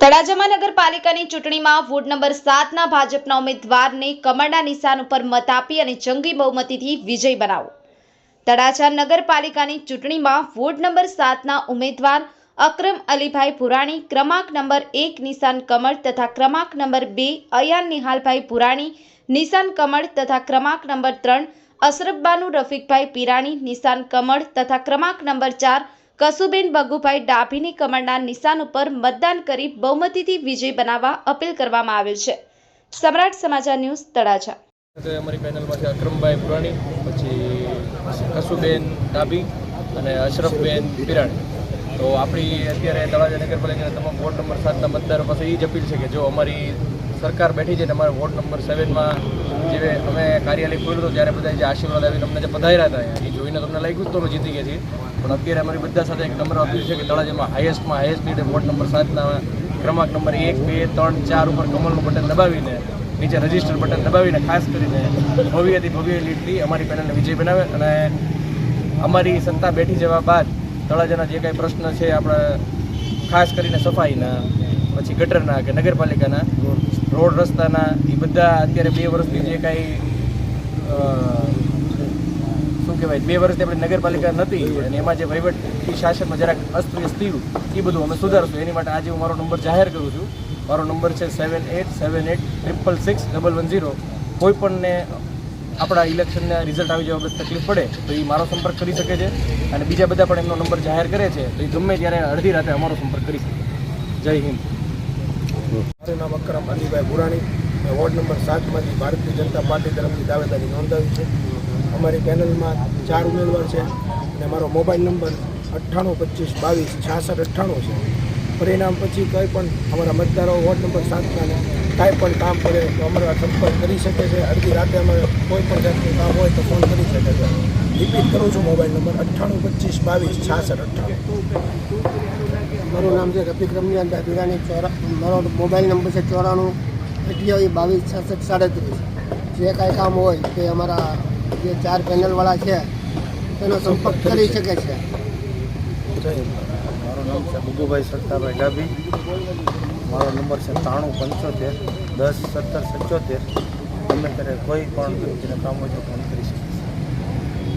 તળાજામાં નગરપાલિકાની ચૂંટણીમાં ward number સાતના ભાજપના ઉમેદવારને કમળના નિશાન ઉપર મત આપી અને જંગી બહુમતીથી વિજય બનાવો. તળાજા નગરપાલિકાની ચૂંટણીમાં વોર્ડ નંબર સાતના ઉમેદવાર અક્રમ અલીભાઈ પુરાણી, ક્રમાંક નંબર એક નિશાન કમળ તથા ક્રમાંક નંબર બે અયાન નિહાલભાઈ પુરાણી, નિશાન કમળ તથા ક્રમાંક નંબર ત્રણ અશરફબાનુ રફીકભાઈ પીરાણી, નિશાન કમળ તથા ક્રમાંક નંબર ચાર કસુબેન બગુભાઈ ડાભીની કમળના નિશાન ઉપર મતદાન કરી બહુમતીથી વિજય બનાવવા અપીલ કરવામાં આવેલ છે. સમ્રાટ સમાચાર ન્યૂઝ તળાજા. અમારી પેનલમાં અક્રમભાઈ પુરાણી, પછી કસુબેન ડાભી અને અશરફબેન પિરાણી તો આપણી અત્યારે તળાજા નગરપાલિકાના તમામ વોર્ડ નંબર સાતના મતદારો પાસે એ જ અપીલ છે કે જો અમારી સરકાર બેઠી છે ને અમારા વોર્ડ નંબર સેવનમાં જે અમે કાર્યાલય ખોલ્યું હતું, ત્યારે બધા જે આશીર્વાદ આવી અમને જે પધાર્યા હતા એ જોઈને તમને લાગ્યું તો અમે જીતી ગયા છીએ. પણ અત્યારે અમારી બધા સાથે એક નંબર આપ્યું છે કે તળાજામાં હાઈએસ્ટમાં હાઈએસ્ટ રીતે વોર્ડ નંબર સાતના ક્રમાંક નંબર એક, બે, ત્રણ, ચાર ઉપર કમલનું બટન દબાવીને, નીચે રજિસ્ટર બટન દબાવીને, ખાસ કરીને ભવ્યથી ભવ્ય લીટલી અમારી પેનલને વિજય બનાવે અને અમારી સત્તા બેઠી જવા બાદ તળાજાના જે કાંઈ પ્રશ્ન છે, આપણે ખાસ કરીને સફાઈના, પછી ગટરના કે નગરપાલિકાના રોડ રસ્તાના, એ બધા અત્યારે બે વર્ષથી જે કાંઈ શું કહેવાય, બે વર્ષથી આપણે નગરપાલિકા નથી અને એમાં જે વહીવટી શાસનમાં જરાક અસ્તવ્યસ્ત થયું, એ બધું અમે સુધારશું. એની માટે આજે હું મારો નંબર જાહેર કરું છું. મારો નંબર છે seven eight seven eight triple six double one zero. કોઈ પણને આપણા ઇલેક્શનના રિઝલ્ટ આવી જવા બધી તકલીફ પડે, તો એ મારો સંપર્ક કરી શકે છે. અને બીજા બધા પણ એમનો નંબર જાહેર કરે છે, તો એ ગમે ત્યારે અડધી રાતે અમારો સંપર્ક કરી શકે. જય હિન્દ. મારું નામ Akram Alibhai ભુરાણી. Ward number સાતમાંથી Bharatiya Janata party તરફથી દાવેદારી નોંધાવી છે. અમારી પેનલમાં ચાર ઉમેદવાર છે અને મારો મોબાઈલ નંબર અઠ્ઠાણું, પચીસ, બાવીસ, છાસઠ, અઠ્ઠાણું છે. પરિણામ પછી કંઈ પણ અમારા મતદારો વોર્ડ નંબર સાતના કાંઈ પણ કામ પડે તો અમારા સંપર્ક કરી શકે છે. અડધી રાતે અમારે કોઈ પણ જાતનું કામ હોય તો ફોન કરી શકે છે. રિપીટ કરું છું મોબાઈલ નંબર અઠ્ઠાણું, પચીસ, બાવીસ, છાસઠ, અઠ્ઠાણું. મારું નામ છે રફિક રમજાન દાદુરાની ચોરા મારો મોબાઈલ નંબર છે ચોરાણું અઠ્યાવીસ બાવીસ છસઠ સાડત્રીસ. જે કાંઈ કામ હોય તે અમારા જે ચાર પેનલવાળા છે, તેનો સંપર્ક કરી શકે છે. મારું નામ છે બુગુભાઈ સત્તાભાઈ ડાભી મારો નંબર છે ત્રાણું પંચોતેર, દસ, સત્તર, સત્યોતેર. ગમે ત્યારે કોઈ પણ વ્યક્તિને કામ હોય તો ફોન કરી શકે.